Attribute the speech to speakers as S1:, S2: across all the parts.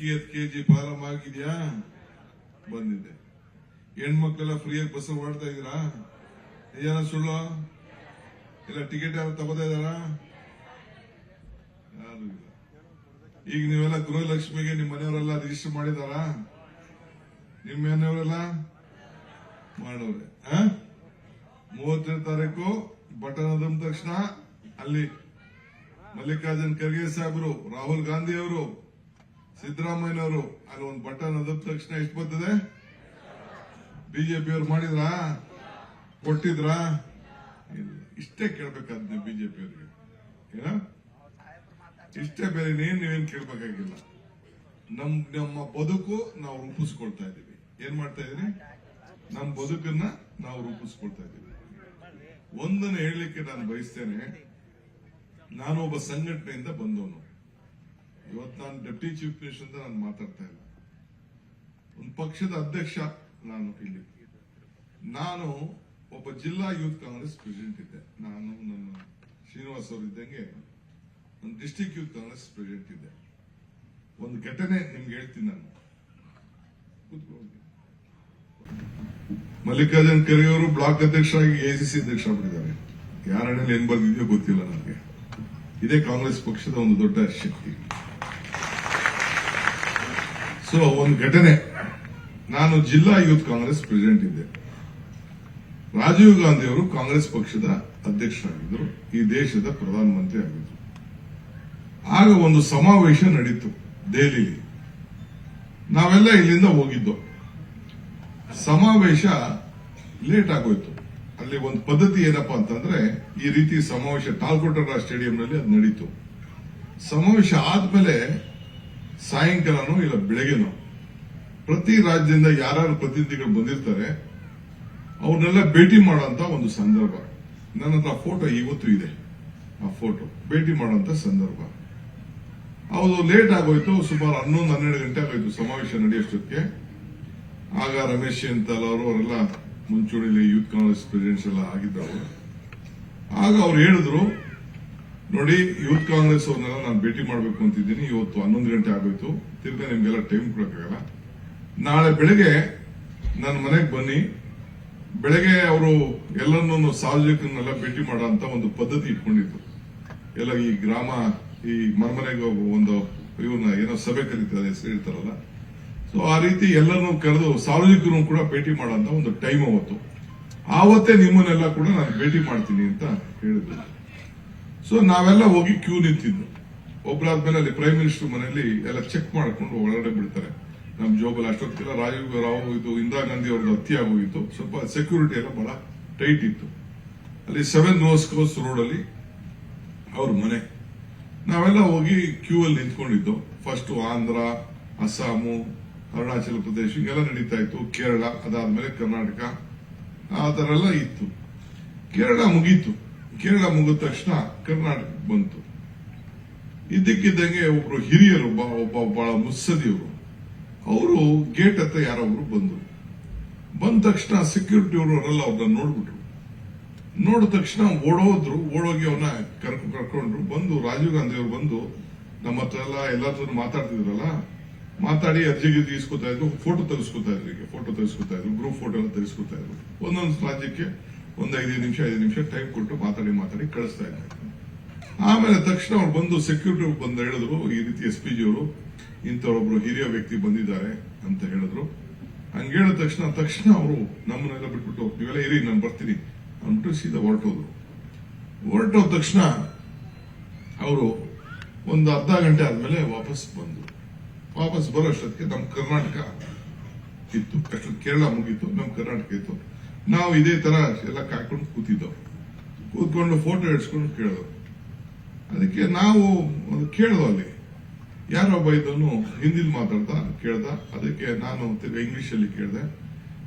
S1: ಅಕ್ಕಿ ಹತ್ತು KG form ಆಗಿದ್ಯಾ? ಬಂದಿದೆ ಹೆಣ್ಮಕ್ಳೆಲ್ಲ ಫ್ರೀಯಾಗಿ ಬಸ್ ಮಾಡ್ತಾ ಇದೀರಾ ನಿಜಾನ ಸುಳ್ಳು? ಇಲ್ಲ ಟಿಕೆಟ್ ಯಾರು ತಗೋತಾ ಇದಾರಾ ಯಾರು ಇಲ್ಲ. ಈಗ ನೀವೆಲ್ಲ ಗೃಹಲಕ್ಷ್ಮಿಗೆ ನಿಮ್ಮ ಮನೆಯವರೆಲ್ಲ ರಿಜಿಸ್ಟರ್ ಮಾಡಿದಾರಾ ನಿಮ್ಮ ಮನೆಯವರೆಲ್ಲ? ಮಾಡೋರೆ? ಮೂವತ್ತನೇ ತಾರೀಕು ಬಟನ್ ಅದ ತಕ್ಷಣ ಅಲ್ಲಿ ಮಲ್ಲಿಕಾರ್ಜುನ್ ಖರ್ಗೆ ಸಾಹೇಬರು ರಾಹುಲ್ ಗಾಂಧಿ ಅವರು. ಸಿದ್ದರಾಮಯ್ಯನವರು, ಅಲ್ಲಿ ಒಂದು ಬಟನ್ ಅದ ತಕ್ಷಣ ಎಷ್ಟು ಬರ್ತದೆ? ಬಿಜೆಪಿ ಮಾಡಿದ್ರ? ಕೊಟ್ಟಿದ್ರಾ? ಇಷ್ಟೇ ಕೇಳ್ಬೇಕಾದ್ನೆ ನೀವು ಬಿಜೆಪಿ ಅವರಿಗೆ ಏನ? ಇಷ್ಟೇ ಬೇರೆ ನೀನ್ ನೀವೇನ್ ಕೇಳ್ಬೇಕಾಗಿಲ್ಲ. ನಮ್, ನಮ್ಮ ಬದುಕು ನಾವು ರೂಪಿಸ್ಕೊಳ್ತಾ ಇದೀವಿ ಏನ್ ಮಾಡ್ತಾ ಇದೀನಿ ನಮ್ಮ ಬದುಕನ್ನ ನಾವು ರೂಪಿಸ್ಕೊಳ್ತಾ ಇದೀವಿ ಒಂದನ್ನು ಹೇಳಲಿಕ್ಕೆ ನಾನು ಬಯಸ್ತೇನೆ ನಾನು ಒಬ್ಬ ಸಂಘಟನೆಯಿಂದ ಬಂದವನು. ಇವತ್ತು ನಾನು ಡೆಪ್ಟಿ ಚೀಫ್ ಮಿನಿಸ್ಟರ್ ಅಂತ ನಾನು ಮಾತಾಡ್ತಾ ಇಲ್ಲ. ಒಂದು ಪಕ್ಷದ ಅಧ್ಯಕ್ಷ ನಾನು ಇಲ್ಲಿ. ನಾನು ಒಬ್ಬ ಜಿಲ್ಲಾ ಯೂತ್ ಕಾಂಗ್ರೆಸ್ ಪ್ರೆಸಿಡೆಂಟ್ ಇದ್ದೆ. ನಾನು ನನ್ನ ಶ್ರೀನಿವಾಸ್ ಅವರು ಇದ್ದಂಗೆ ಒಂದು ಡಿಸ್ಟಿಕ್ ಯೂತ್ ಕಾಂಗ್ರೆಸ್ ಪ್ರೆಸಿಡೆಂಟ್ ಇದ್ದೆ. ಒಂದು ಘಟನೆ ನಿಮ್ಗೆ ಹೇಳ್ತೀನಿ ನಾನು. ಮಲ್ಲಿಕಾರ್ಜುನ್ ಖರ್ಗೆ ಅವರು ಬ್ಲಾಕ್ ಅಧ್ಯಕ್ಷರಾಗಿ ಎಸಿಸಿ ಅಧ್ಯಕ್ಷ ಆಗಿದ್ದಾರೆ ಯಾರ ಹಣೆಯಲ್ಲಿ ಏನ್ ಬರ್ದಿದೆಯೋ ಗೊತ್ತಿಲ್ಲ ನನಗೆ. ಇದೇ ಕಾಂಗ್ರೆಸ್ ಪಕ್ಷದ ಒಂದು ದೊಡ್ಡ ಶಕ್ತಿ. ಸೊ, ಒಂದು ಘಟನೆ. ನಾನು ಜಿಲ್ಲಾ ಯೂತ್ ಕಾಂಗ್ರೆಸ್ ಪ್ರೆಸಿಡೆಂಟ್ ಇದ್ದೆ. ರಾಜೀವ್ ಗಾಂಧಿ ಅವರು ಕಾಂಗ್ರೆಸ್ ಪಕ್ಷದ ಅಧ್ಯಕ್ಷರಾಗಿದ್ದರು. ಈ ದೇಶದ ಪ್ರಧಾನಮಂತ್ರಿ ಆಗಿದ್ರು ಆಗ ಒಂದು ಸಮಾವೇಶ ನಡೀತು ದೆಹಲಿಲಿ. ನಾವೆಲ್ಲ ಇಲ್ಲಿಂದ ಹೋಗಿದ್ದು. ಸಮಾವೇಶ ಲೇಟ್ ಆಗೋಯ್ತು. ಅಲ್ಲಿ ಒಂದು ಪದ್ಧತಿ ಏನಪ್ಪಾ ಅಂತಂದ್ರೆ, ಈ ರೀತಿ ಸಮಾವೇಶ ಟಾಲ್ಕೋಟರ ಸ್ಟೇಡಿಯಂನಲ್ಲಿ ಅದು ನಡೀತು. ಸಮಾವೇಶ ಆದ್ಮೇಲೆ ಸಾಯಂಕಾಲನೋ ಇಲ್ಲ ಬೆಳಗ್ಗೆನೋ, ಪ್ರತಿ ರಾಜ್ಯದಿಂದ ಯಾರ್ಯಾರು ಪ್ರತಿನಿಧಿಗಳು ಬಂದಿರ್ತಾರೆ, ಅವ್ರನ್ನೆಲ್ಲ ಭೇಟಿ ಮಾಡೋಂತ ಒಂದು ಸಂದರ್ಭ. ನನ್ನ ಹತ್ರ ಫೋಟೋ ಇವತ್ತು ಇದೆ. ಆ ಫೋಟೋ ಭೇಟಿ ಮಾಡೋಂತ ಸಂದರ್ಭ. ಹೌದು ಲೇಟ್ ಆಗೋಯ್ತು, ಸುಮಾರು ಹನ್ನೊಂದು, ಹನ್ನೆರಡು ಗಂಟೆ ಆಗೋಯ್ತು ಸಮಾವೇಶ ನಡೆಯೋಷ್ಟಕ್ಕೆ ಆಗ ರಮೇಶ್ ಅಂತ ಅವರು, ಅವರೆಲ್ಲ ಮುಂಚೂಣಿಲಿ ಯೂತ್ ಕಾಂಗ್ರೆಸ್ ಪ್ರೆಸಿಡೆಂಟ್ಸ್ ಎಲ್ಲ ಆಗಿದ್ದವರು. ಆಗ ಅವ್ರು ಹೇಳಿದ್ರು ನೋಡಿ, ಯೂತ್ ಕಾಂಗ್ರೆಸ್ ಅವ್ರನ್ನೆಲ್ಲ ನಾನು ಭೇಟಿ ಮಾಡಬೇಕು ಅಂತಿದ್ದೀನಿ. ಇವತ್ತು ಹನ್ನೊಂದು ಗಂಟೆ ಆಗೋಯ್ತು. ತಿರ್ಗಾ ನಿಮ್ಗೆಲ್ಲ ಟೈಮ್ ಕೊಡೋಕ್ಕಾಗಲ್ಲ. ನಾಳೆ ಬೆಳಗ್ಗೆ ನನ್ನ ಮನೆಗೆ ಬನ್ನಿ. ಬೆಳಗ್ಗೆ ಅವರು ಎಲ್ಲರನ್ನೂ ಸಾರ್ವಜನಿಕರನ್ನೆಲ್ಲ ಭೇಟಿ ಮಾಡೋ ಒಂದು ಪದ್ಧತಿ ಇಟ್ಕೊಂಡಿದ್ರು. ಎಲ್ಲ ಈ ಗ್ರಾಮ, ಈ ಮನೆಮನೆಗೆ ಒಂದು ಇವ್ರನ್ನ ಏನೋ ಸಭೆ ಕರೀತಾರೆ, ಹೆಸರು ಸೊ ಆ ರೀತಿ ಎಲ್ಲರನ್ನೂ ಕರೆದು ಸಾರ್ವಜನಿಕರು ಕೂಡ ಭೇಟಿ ಮಾಡೋಂತ ಒಂದು ಟೈಮ್ ಅವತ್ತು. ಆವತ್ತೇ ನಿಮ್ಮನ್ನೆಲ್ಲ ಕೂಡ ನಾನು ಭೇಟಿ ಮಾಡ್ತೀನಿ ಅಂತ ಹೇಳಿದ್ರು. ಸೊ ನಾವೆಲ್ಲ ಹೋಗಿ ಕ್ಯೂ ನಿಂತಿದ್ದು ಒಬ್ಬರಾದ್ಮೇಲೆ ಅಲ್ಲಿ ಪ್ರೈಮ್ ಮಿನಿಸ್ಟರ್ ಮನೆಯಲ್ಲಿ ಎಲ್ಲ ಚೆಕ್ ಮಾಡ್ಕೊಂಡು ಒಳಗಡೆ ಬಿಡ್ತಾರೆ. ನಮ್ಮ ಜೋಬಲ್ಲಿ ಅಷ್ಟೊತ್ತಿಗೆಲ್ಲ ರಾಜೀವ್ ರಾವ್ ಇದು ಇಂದಿರಾ ಗಾಂಧಿ ಅವ್ರದ್ದು ಹತ್ಯೆ ಸ್ವಲ್ಪ ಸೆಕ್ಯೂರಿಟಿ ಎಲ್ಲ ಬಹಳ ಟೈಟ್ ಇತ್ತು. ಅಲ್ಲಿ ಸೆವೆನ್ ರೋಸ್ ಕೋಸ್ ರೋಡ್ ಅಲ್ಲಿ ಅವ್ರ ಮನೆ. ನಾವೆಲ್ಲ ಹೋಗಿ ಕ್ಯೂ ಅಲ್ಲಿ ನಿಂತ್ಕೊಂಡಿದ್ದು. ಫಸ್ಟ್ ಆಂಧ್ರ ಅಸ್ಸಾಮು ಅರುಣಾಚಲ ಪ್ರದೇಶ, ಹಿಂಗೆಲ್ಲ ನಡೀತಾ ಇತ್ತು. ಕೇರಳ, ಅದಾದ್ಮೇಲೆ ಕರ್ನಾಟಕ. ಆ ತರ ಎಲ್ಲ ಇತ್ತು. ಕೇರಳ ಮುಗೀತು. ಕೇರಳ ಮುಗಿದ ತಕ್ಷಣ ಕರ್ನಾಟಕ ಬಂತು. ಇದ್ದಕ್ಕಿದ್ದಂಗೆ ಒಬ್ರು ಹಿರಿಯರು ಒಬ್ಬ ಬಹಳ ಮುತ್ಸದಿಯವರು ಅವರು ಗೇಟ್ ಹತ್ರ ಯಾರೊಬ್ರು ಬಂದರು. ಬಂದ ತಕ್ಷಣ ಸೆಕ್ಯೂರಿಟಿ ಅವರು ಅವರೆಲ್ಲ ಅವ್ರನ್ನ ನೋಡ್ಬಿಟ್ರು. ನೋಡಿದ ತಕ್ಷಣ ಓಡೋದ್ರು, ಓಡೋಗಿ ಅವನ್ನ ಕರ್ಕೊ, ಕರ್ಕೊಂಡ್ರು. ಬಂದು ರಾಜೀವ್ ಗಾಂಧಿ ಅವರು ಬಂದು ನಮ್ಮ ಹತ್ರ ಎಲ್ಲ ಎಲ್ಲರ ಜೊತೆ ಮಾತಾಡ್ತಿದ್ರಲ್ಲ, ಮಾತಾಡಿ ಅರ್ಜಿ ಗಿರ್ಜಿ ಇಸ್ಕೊತಾ ಇದ್ರು ಫೋಟೋ ತೆಗೆಸ್ಕೊತಾ ಇದ್ರು ಫೋಟೋ ತೆಗೆಸ್ಕೊತಾ ಇದ್ರು ಗ್ರೂಪ್ ಫೋಟೋ ಎಲ್ಲ ತೆಗೆಸ್ಕೊತಾ ಇದ್ರು. ಒಂದೊಂದು ರಾಜ್ಯಕ್ಕೆ ಒಂದ್ ಐದು ನಿಮಿಷ ಐದು ನಿಮಿಷ ಟೈಮ್ ಕೊಟ್ಟು ಮಾತಾಡಿ ಮಾತಾಡಿ ಕಳಿಸ್ತಾ ಇದ್ದೆ ಆಮೇಲೆ ತಕ್ಷಣ ಅವ್ರು ಬಂದು ಸೆಕ್ಯೂರಿಟಿ ಬಂದು ಹೇಳಿದ್ರು, ಈ ರೀತಿ ಎಸ್ ಪಿ ಜಿ ಅವರು, ಇಂಥವರೊಬ್ರು ಹಿರಿಯ ವ್ಯಕ್ತಿ ಬಂದಿದ್ದಾರೆ ಅಂತ ಹೇಳಿದ್ರು. ಹಂಗೆ ಹೇಳಿದ ತಕ್ಷಣ ತಕ್ಷಣ ಅವರು ನಮ್ಮನ್ನೆಲ್ಲ ಬಿಟ್ಬಿಟ್ಟು, ನೀವೆಲ್ಲ ಇರಿ, ನಾನು ಬರ್ತೀನಿ ಅಂದ್ಬಿಟ್ಟು ಸೀದಾ ಹೊರಟೋದ್ರು. ಹೊರಟೋದ ತಕ್ಷಣ ಅವರು ಒಂದು ಅರ್ಧ ಗಂಟೆ ಆದ್ಮೇಲೆ ವಾಪಸ್ ಬಂದ್ರು. ವಾಪಸ್ ಬರೋ ಅಷ್ಟೊತ್ತಿಗೆ ನಮ್ಮ ಕರ್ನಾಟಕ ಇತ್ತು. ಕೇರಳ ಮುಗೀತು, ನಮ್ಮ ಕರ್ನಾಟಕ ಇತ್ತು. ನಾವು ಇದೇ ತರ ಎಲ್ಲ ಕಾಯ್ಕೊಂಡು ಕೂತಿದ್ದವು ಕೂತ್ಕೊಂಡು ಫೋಟೋ ಹಿಡ್ಸ್ಕೊಂಡು ಕೇಳಿದ್ರು ಅದಕ್ಕೆ ನಾವು ಒಂದು ಕೇಳ್ದೋ ಅಲ್ಲಿ. ಯಾರೊಬ್ಬ ಇದನ್ನು ಹಿಂದಿಲಿ ಮಾತಾಡ್ತಾ ಕೇಳ್ದ. ಅದಕ್ಕೆ ನಾನು ಇಂಗ್ಲಿಷ್ ಅಲ್ಲಿ ಕೇಳ್ದೆ.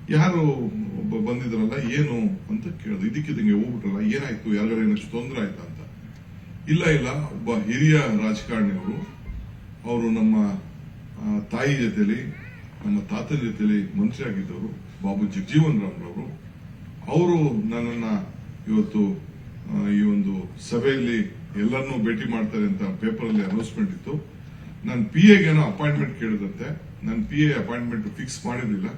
S1: ಯಾರು ಒಬ್ಬ ಬಂದಿದ್ರಲ್ಲ, ಏನು ಅಂತ ಕೇಳ್ದೆ. ಇದಕ್ಕಿದಂಗೆ ಹೋಗ್ಬಿಟ್ರಲ್ಲ, ಏನಾಯ್ತು, ಯಾರಿಗಾರ ಏನಾದ್ರು ತೊಂದರೆ ಆಯ್ತಾ ಅಂತ. ಇಲ್ಲ ಇಲ್ಲ, ಒಬ್ಬ ಹಿರಿಯ ರಾಜಕಾರಣಿಯವರು ಅವರು. ನಮ್ಮ ತಾಯಿ ಜೊತೆಲಿ, ನಮ್ಮ ತಾತನ ಜೊತೆಲಿ ಮನುಷ್ಯ ಆಗಿದ್ದವರು, ಬಾಬು ಜಗಜೀವನ್ ರಾಮ್ರವರು. ಅವರು ನನ್ನನ್ನು ಇವತ್ತು ಈ ಒಂದು ಸಭೆಯಲ್ಲಿ ಎಲ್ಲರನ್ನೂ ಭೇಟಿ ಮಾಡ್ತಾರೆ ಅಂತ ಪೇಪರ್ ಅಲ್ಲಿ ಅನೌನ್ಸ್ಮೆಂಟ್ ಇತ್ತು ನನ್ನ ಪಿ ಎಗೇನೋ ಅಪಾಯಿಂಟ್ಮೆಂಟ್ ಕೇಳಿದಂತೆ. ನನ್ನ ಪಿ ಎ ಅಪಾಯಿಂಟ್ಮೆಂಟ್ ಫಿಕ್ಸ್ ಮಾಡಿರಲಿಲ್ಲ.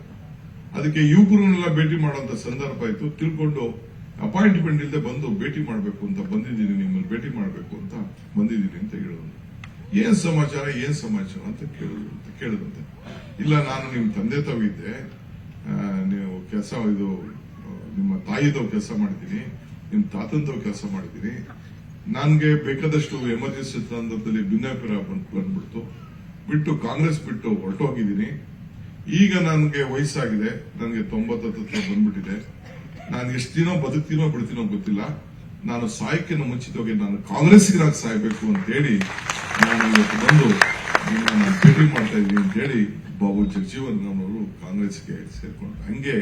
S1: ಅದಕ್ಕೆ ಯುವಕರನ್ನೆಲ್ಲ ಭೇಟಿ ಮಾಡುವಂತ ಸಂದರ್ಭ ಇತ್ತು ತಿಳ್ಕೊಂಡು ಅಪಾಯಿಂಟ್ಮೆಂಟ್ ಇಲ್ಲದೆ ಬಂದು ಭೇಟಿ ಮಾಡಬೇಕು ಅಂತ ಬಂದಿದ್ದೀನಿ ನಿಮ್ಮಲ್ಲಿ ಭೇಟಿ ಮಾಡಬೇಕು ಅಂತ ಬಂದಿದ್ದೀನಿ ಅಂತ ಹೇಳಿದ್ರು. ಏನ್ ಸಮಾಚಾರ ಏನ್ ಸಮಾಚಾರ ಅಂತ ಕೇಳಿದ್ರು ಅಂತ ಕೇಳಿದಂತೆ. ಇಲ್ಲ, ನಾನು ನಿಮ್ ತಂದೆ ತವಿದ್ದೆ ನೀವು ಕೆಲಸ, ಇದು ನಿಮ್ಮ ತಾಯಿದವ್ ಕೆಲಸ ಮಾಡಿದ್ದೀನಿ ನಿಮ್ಮ ತಾತಂತವ ಕೆಲಸ ಮಾಡಿದ್ದೀನಿ. ನನಗೆ ಬೇಕಾದಷ್ಟು ಎಮರ್ಜೆನ್ಸಿ ಸಂದರ್ಭದಲ್ಲಿ ಭಿನ್ನಾಭಿಪ್ರಾಯ ಬಂದು ಬಂದ್ಬಿಡ್ತು ಬಿಟ್ಟು ಕಾಂಗ್ರೆಸ್ ಬಿಟ್ಟು ಹೊರಟೋಗಿದ್ದೀನಿ. ಈಗ ನನಗೆ ವಯಸ್ಸಾಗಿದೆ, ನನಗೆ ತೊಂಬತ್ತತ್ತು ಹತ್ರ ಬಂದ್ಬಿಟ್ಟಿದೆ. ನಾನು ಎಷ್ಟು ದಿನ ಬದುಕ್ತೀನೋ ಬಿಡ್ತೀನೋ ಗೊತ್ತಿಲ್ಲ. ನಾನು ಸಾಯಕ್ಕಿಂತ ಮುಂಚಿತವಾಗಿ ನಾನು ಕಾಂಗ್ರೆಸ್ಸಿಗರಾಗಿ ಸಾಯ್ಬೇಕು ಅಂತ ಹೇಳಿ ನಾನು ಇವತ್ತು ಬಂದು ನಿಮ್ಮನ್ನ ಭೇಟಿ ಮಾಡ್ತಾ ಇದ್ದೀನಿ ಅಂತ ಹೇಳಿ ಬಾಬು ಜಗಜೀವನ್ ಅವರು ಕಾಂಗ್ರೆಸ್ಗೆ ಸೇರ್ಕೊಂಡ್ರು. ಹಂಗೆ